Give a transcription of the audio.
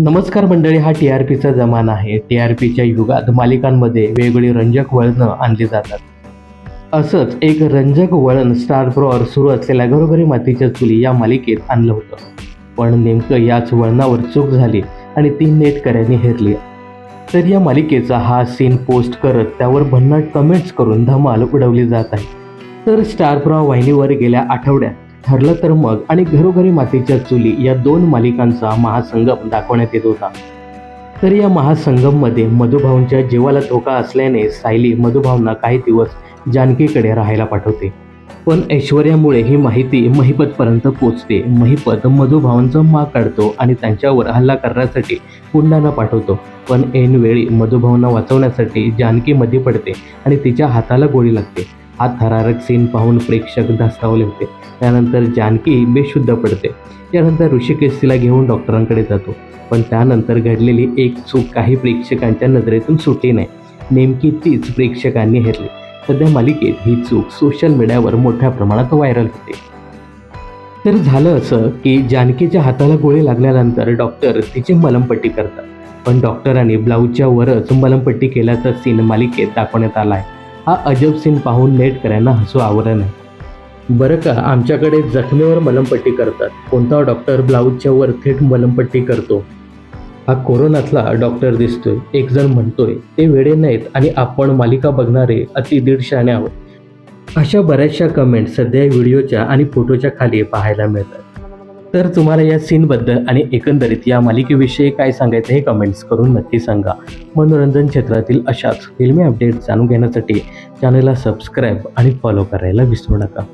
नमस्कार मंडळी हा टी आर पीचा जमाना आहे. टी आर पीच्या युगात मालिकांमध्ये वेगवेगळी रंजक वळणं आणली जातात. असंच एक रंजक वळण स्टार प्रॉवर सुरू असलेल्या घरोघरी मातीच्या चुली या मालिकेत आणलं होतं. पण नेमकं याच वळणावर चूक झाली आणि ती नेटकऱ्यांनी हेरली. तर या मालिकेचा हा सीन पोस्ट करत त्यावर भन्नाट कमेंट्स करून धमाल उडवली जात आहे. तर स्टार प्रॉ वाहिनीवर गेल्या आठवड्यात ठरलं तर मग आणि घरोघरी मातीच्या चुली या दोन मालिकांचा महासंगम दाखवण्यात येत होता. तर या महासंगममध्ये मधुभाऊंच्या जीवाला धोका असल्याने सायली मधुभाऊंना काही दिवस जानकीकडे राहायला पाठवते. पण ऐश्वर्यामुळे ही माहिती महिपतपर्यंत पोचते. महिपत मधुभावांचा माग काढतो आणि त्यांच्यावर हल्ला करण्यासाठी पुंडांना पाठवतो. पण ऐनवेळी मधुभावना वाचवण्यासाठी जानकी मध्ये पडते आणि तिच्या हाताला गोळी लागते. हा थरारक सीन पाहून प्रेक्षक धास्तावले होते. त्यानंतर जानकी बेशुद्ध पडते. त्यानंतर ऋषिकेश तिला घेऊन डॉक्टरांकडे जातो. पण त्यानंतर घडलेली एक चूक काही प्रेक्षकांच्या नजरेतून सुटली नाही. नेमकी तीच प्रेक्षकांनी हेरली. सध्या मालिकेत ही चूक सोशल मीडियावर मोठ्या प्रमाणात व्हायरल होते. तर झालं असं की जानकीच्या हाताला गोळी लागल्यानंतर डॉक्टर तिची मलमपट्टी करतात. पण डॉक्टरांनी ब्लाऊजच्या वरच मलमपट्टी केल्याचा सीन मालिकेत दाखवण्यात आला आहे. हा अजब सीन पाहून नेटकऱ्यांना हसू आवरण आहे बरं का आमच्याकडे जखमेवर मलमपट्टी करतात. कोणता डॉक्टर ब्लाऊजच्या वर थेट मलमपट्टी करतो? हा कोरोनातला डॉक्टर दिसतोय. एक जण म्हणतोय ते वेडे नाहीत आणि आपण मालिका बघणारे अति दीडशाने आहोत. अशा बऱ्याचशा कमेंट सध्या व्हिडिओच्या आणि फोटोच्या खाली पाहायला मिळतात. तर तुम्हाला या सीनबद्दल आणि एकंदरीत या मालिकेविषयी काय सांगायचं हे कमेंट्स करून नक्की सांगा. मनोरंजन क्षेत्रातील अशाच फिल्मी अपडेट जाणून घेण्यासाठी चॅनलला सबस्क्राईब आणि फॉलो करायला विसरू नका.